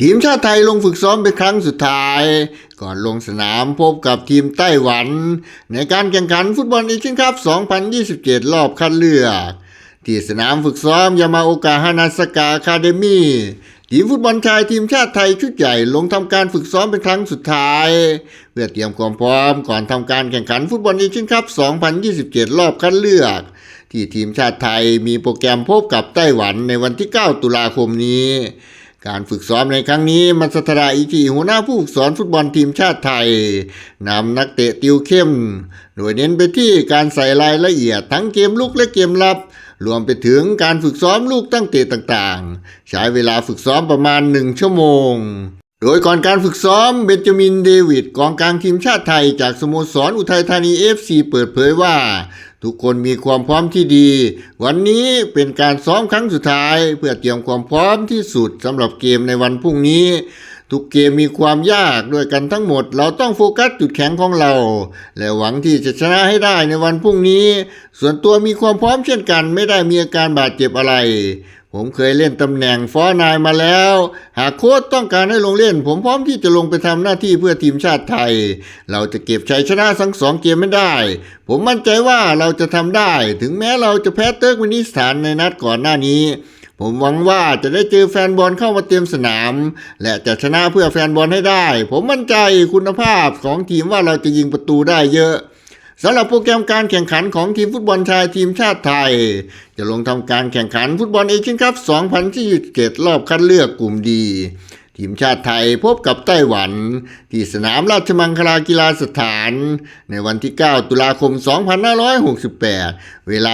ทีมชาติไทยลงฝึกซ้อมเป็นครั้งสุดท้าย ก่อนลงสนามพบกับทีมไต้หวัน ในการแข่งขันฟุตบอลเอเชียนคัพ 2027 รอบคัดเลือก ที่สนามฝึกซ้อมยามาโอกาฮานาสกาคาเดมีทีมฟุตบอลชายทีมชาติไทยชุดใหญ่ลงทำการฝึกซ้อมเป็นครั้งสุดท้าย เพื่อเตรียมความพร้อมก่อนทำการแข่งขันฟุตบอลเอเชียนคัพ 2027 รอบคัดเลือก ที่ทีมชาติไทยมีโปรแกรมพบกับไต้หวันในวันที่ 9 ตุลาคมนี้ การฝึกซ้อมในครั้งนี้มันสตราอิจิหัวหน้าผู้ฝึกสอนฟุตบอลทีมชาติไทยนำนักเตะติวเข้ม โดยเน้นไปที่การใส่รายละเอียดทั้งเกมลุกและเกมรับรวมไปถึงการฝึกซ้อมลูกตั้งเตะต่างๆ ใช้เวลาฝึกซ้อมประมาณ 1 ชั่วโมง โดยก่อนการฝึกซ้อมเบนจามินเดวิดกองกลางทีมชาติไทยจากสโมสรอุทัยธานีเอฟซีเปิดเผยว่า ทุกคนมีความพร้อมที่ดี วันนี้เป็นการซ้อมครั้งสุดท้าย เพื่อเตรียมความพร้อมที่สุดสำหรับเกมในวันพรุ่งนี้ ทุกเกมมีความยากด้วยกันทั้งหมด เราต้องโฟกัสจุดแข็งของเรา และหวังที่จะชนะให้ได้ในวันพรุ่งนี้ ส่วนตัวมีความพร้อมเช่นกัน ไม่ได้มีอาการบาดเจ็บอะไร ผมเคยเล่นตำแหน่งฟอนายมาแล้ว หากโค้ชต้องการให้ลงเล่น ผมพร้อมที่จะลงไปทำหน้าที่เพื่อทีมชาติไทย เราจะเก็บชัยชนะทั้งสองเกมไม่ได้ ผมมั่นใจว่าเราจะทำได้ ถึงแม้เราจะแพ้เติร์กมินิสถานในนัดก่อนหน้านี้ ผมหวังว่าจะได้เจอแฟนบอลเข้ามาเต็มสนาม และจะชนะเพื่อแฟนบอลให้ได้ ผมมั่นใจคุณภาพของทีมว่าเราจะยิงประตูได้เยอะ สำหรับโปรแกรมการแข่งขันของทีมฟุตบอลชายทีมชาติไทย จะลงทำการแข่งขันฟุตบอลเอเชียนคัพ2027รอบคัดเลือกกลุ่มดี ทีมชาติไทยพบกับไต้หวัน ที่สนามราชมังคลากีฬาสถาน ในวันที่ 9 ตุลาคม 2568 เวลา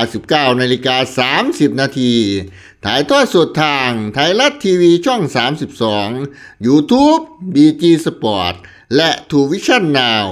19นาฬิกา30 นาทีถ่ายทอดสดทางไทยรัฐทีวีช่อง 32 YouTube BG Sport และ t ูวิชั่น Now